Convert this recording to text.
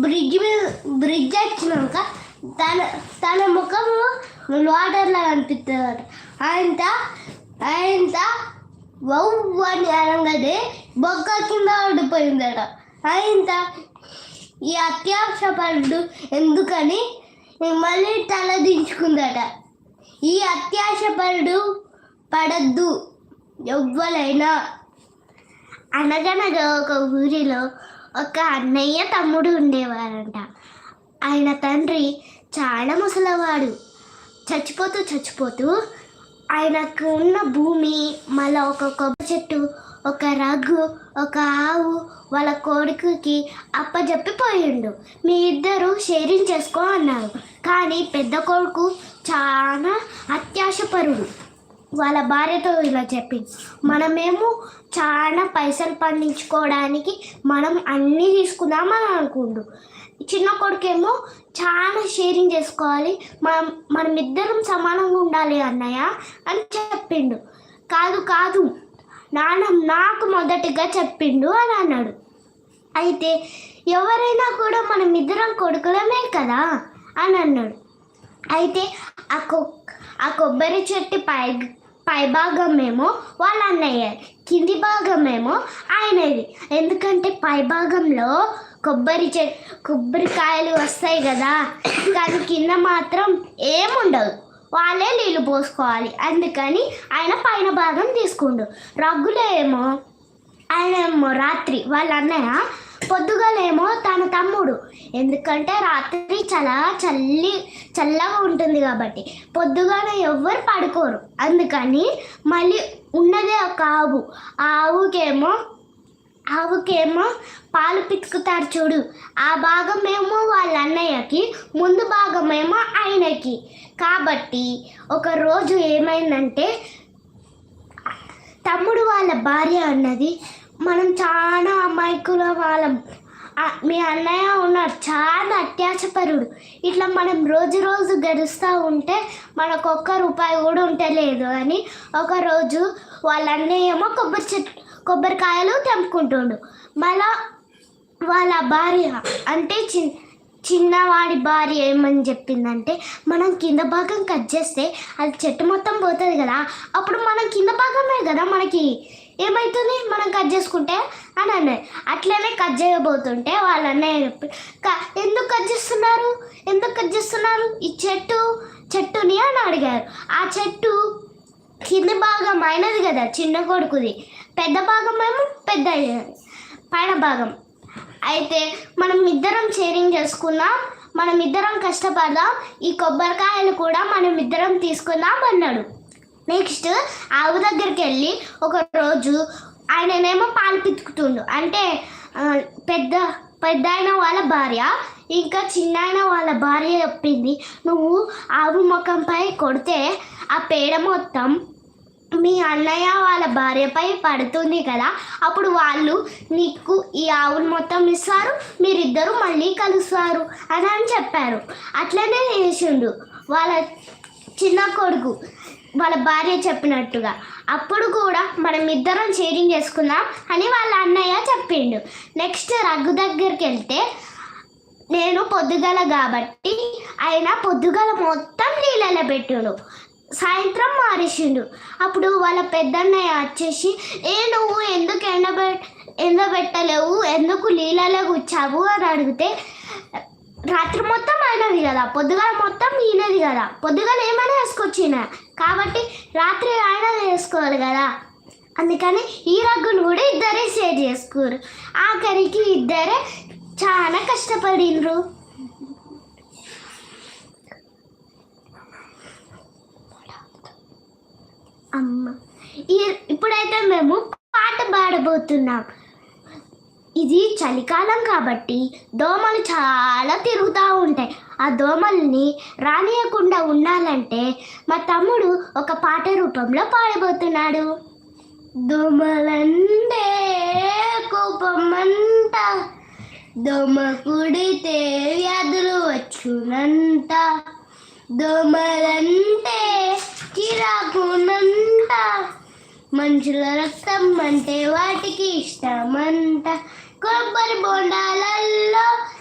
Bridge మీద bridge వచ్చినాక తన తన ముఖం వాటర్లా కనిపిస్తుంది ఆయన ఆయన వవ్వు అని అనగానే బొక్క కింద పడిపోయిందట. ఆయన ఈ అత్యాశపడు ఎందుకని మళ్ళీ తల దించుకుందట. ఈ అత్యాశపడు పడద్దు ఎవ్వరైనా అనగనగా ఒక ఊరిలో ఒక అన్నయ్య తమ్ముడు ఉండేవారంట. ఆయన తండ్రి చాలా ముసలివాడు. చచ్చిపోతూ చచ్చిపోతూ ఆయనకు ఉన్న భూమి మళ్ళీ ఒక కొబ్బరి చెట్టు ఒక రగ్గు ఒక ఆవు వాళ్ళ కొడుకుకి అప్పజెప్పిపోయిండు. మీ ఇద్దరు షేరింగ్ చేసుకో అన్నారు. కానీ పెద్ద కొడుకు చాలా అత్యాశపరుడు. వాళ్ళ భార్యతో ఇలా చెప్పింది. మనమేమో చాలా పైసలు పండించుకోవడానికి మనం అన్నీ తీసుకుందామని అనుకుండు. చిన్న కొడుకేమో చాలా షేరింగ్ చేసుకోవాలి. మనం మనం ఇద్దరం సమానంగా ఉండాలి అన్నయ్య అని చెప్పిండు. కాదు కాదు. నాన్న నాకు మొదటిగా చెప్పిండు అని అన్నాడు. అయితే ఎవరైనా కూడా మనం ఇద్దరం కొడుకులమే కదా అని అన్నాడు. అయితే ఆ కొ ఆ కొబ్బరి చెట్టు పై పై భాగమేమో వాళ్ళ అన్నయ్య కింది భాగమేమో ఆయనది. ఎందుకంటే పై భాగంలో కొబ్బరి చె కొబ్బరికాయలు వస్తాయి కదా కానీ కింద మాత్రం ఏముండదు వాళ్ళే నీళ్ళు పోసుకోవాలి. అందుకని ఆయన పైన భాగం తీసుకుండు. రగ్గులేమో ఆయన ఏమో రాత్రి వాళ్ళ అన్నయ్య పొద్దుగలేమో తన తమ్ముడు. ఎందుకంటే రాత్రి చాలా చల్లి చల్లగా ఉంటుంది కాబట్టి పొద్దుగానే ఎవ్వరు పడుకోరు. అందుకని మళ్ళీ ఉన్నదే ఒక ఆవు. ఆ ఆవుకేమో ఆవుకేమో పాలు పితుకుతారు చూడు. ఆ భాగమేమో వాళ్ళ అన్నయ్యకి ముందు భాగమేమో ఆయనకి. కాబట్టి ఒకరోజు ఏమైందంటే తమ్ముడు వాళ్ళ భార్య అన్నది మనం చాలా అమాయకుల వాళ్ళం మీ అన్నయ్య ఉన్నారు చాలా అత్యాశపరుడు. ఇట్లా మనం రోజు రోజు గడుస్తూ ఉంటే మనకు ఒక్క రూపాయి కూడా ఉంటలేదు అని ఒకరోజు వాళ్ళ అన్నయ్య ఏమో కొబ్బరి చెట్టు కొబ్బరికాయలు తెంపుకుంటుండు. మళ్ళా వాళ్ళ భార్య అంటే చి చిన్నవాడి భార్య ఏమని చెప్పిందంటే మనం కింద భాగం కట్ చేస్తే అది చెట్టు మొత్తం పోతుంది కదా అప్పుడు మనం కింద భాగమే కదా మనకి ఏమవుతుంది మనం కట్ చేసుకుంటే? అని అన్నది. అట్లనే కట్ చేయబోతుంటే వాళ్ళ అన్నయ్య చెప్పి ఎందుకు కట్ చేస్తున్నారు? ఎందుకు కట్ చేస్తున్నారు? ఈ చెట్టు చెట్టుని అని అడిగారు. ఆ చెట్టు కింది భాగం అయినది కదా చిన్న కొడుకుది. పెద్ద భాగం ఏమో పెద్ద పైన భాగం. అయితే మనం ఇద్దరం షేరింగ్ చేసుకుందాం. మనం ఇద్దరం కష్టపడదాం. ఈ కొబ్బరికాయలు కూడా మనం ఇద్దరం తీసుకుందాం అన్నాడు. నెక్స్ట్ ఆవు దగ్గరికి వెళ్ళి ఒక రోజు ఆయననేమో పాలు పితుకుతుండు. అంటే పెద్ద పెద్ద అయిన వాళ్ళ భార్య ఇంకా చిన్న అయిన వాళ్ళ భార్య చెప్పింది నువ్వు ఆవు ముఖంపై కొడితే ఆ పేడ మొత్తం మీ అన్నయ్య వాళ్ళ భార్యపై పడుతుంది కదా. అప్పుడు వాళ్ళు నీకు ఈ ఆవును మొత్తం ఇస్తారు మీరిద్దరూ మళ్ళీ కలుస్తారు అని అని చెప్పారు. అట్లనే చేసిండు. వాళ్ళ చిన్న కొడుకు వాళ్ళ భార్య చెప్పినట్టుగా. అప్పుడు కూడా మనం ఇద్దరం షేరింగ్ చేసుకుందాం అని వాళ్ళ అన్నయ్య చెప్పిండు. నెక్స్ట్ రగ్గు దగ్గరికి వెళ్తే నేను పొద్దుగల కాబట్టి ఆయన పొద్దుగల మొత్తం నీళ్ళలో పెట్టాడు. సాయంత్రం మారేసిండు. అప్పుడు వాళ్ళ పెద్దన్నయ్య వచ్చేసి ఏ నువ్వు ఎందుకు ఎండబె ఎండబెట్టలేవు? ఎందుకు నీళ్ళలో కూర్చావు? అని అడిగితే రాత్రి మొత్తం అయినది కదా పొద్దుగాల మొత్తం ఈయనది కదా. పొద్దుగాల ఏమైనా వేసుకొచ్చిన. కాబట్టి రాత్రి ఆయన వేసుకోవాలి కదా. అందుకని ఈ రగ్గును కూడా ఇద్దరే షేర్ చేసుకోరు ఆఖరికి ఇద్దరే చాలా కష్టపడినరు. అమ్మ ఈ- ఇప్పుడైతే మేము పాట పాడబోతున్నాం. ఇది చలికాలం కాబట్టి దోమలు చాలా తిరుగుతూ ఉంటాయి. ఆ దోమల్ని రానియకుండా ఉండాలంటే మా తమ్ముడు ఒక పాట రూపంలో పాడబోతున్నాడు. దోమలంటే కోపమంట దోమ కుడితే వ్యాధులు వచ్చునంట. దోమలంటే చిరాకునంట మనుషుల రక్తం అంటే వాటికి ఇష్టమంట. गोबर बोंडा लल्लो।